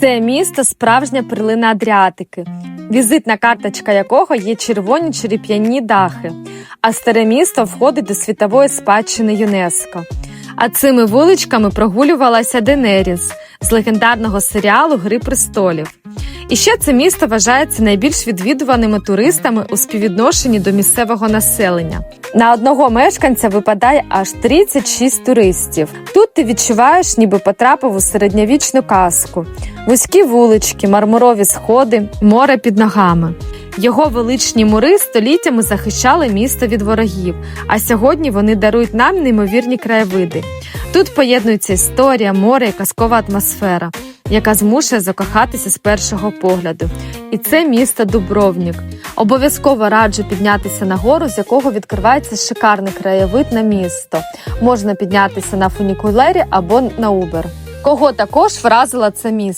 Це місто справжня перлина Адріатики, візитна карточка якого є червоні череп'яні дахи. А старе місто входить до світової спадщини ЮНЕСКО. А цими вуличками прогулювалася Денеріс з легендарного серіалу Гри престолів. І ще це місто вважається найбільш відвідуваними туристами у співвідношенні до місцевого населення. На одного мешканця випадає аж 36 туристів. Тут ти відчуваєш, ніби потрапив у середньовічну казку, вузькі вулички, мармурові сходи, море під ногами. Його величні мури століттями захищали місто від ворогів, а сьогодні вони дарують нам неймовірні краєвиди. Тут поєднується історія, море і казкова атмосфера, яка змушує закохатися з першого погляду. І це місто Дубровнік. Обов'язково раджу піднятися на гору, з якого відкривається шикарний краєвид на місто. Можна піднятися на фунікулері або на Убер. Кого також вразила це місто?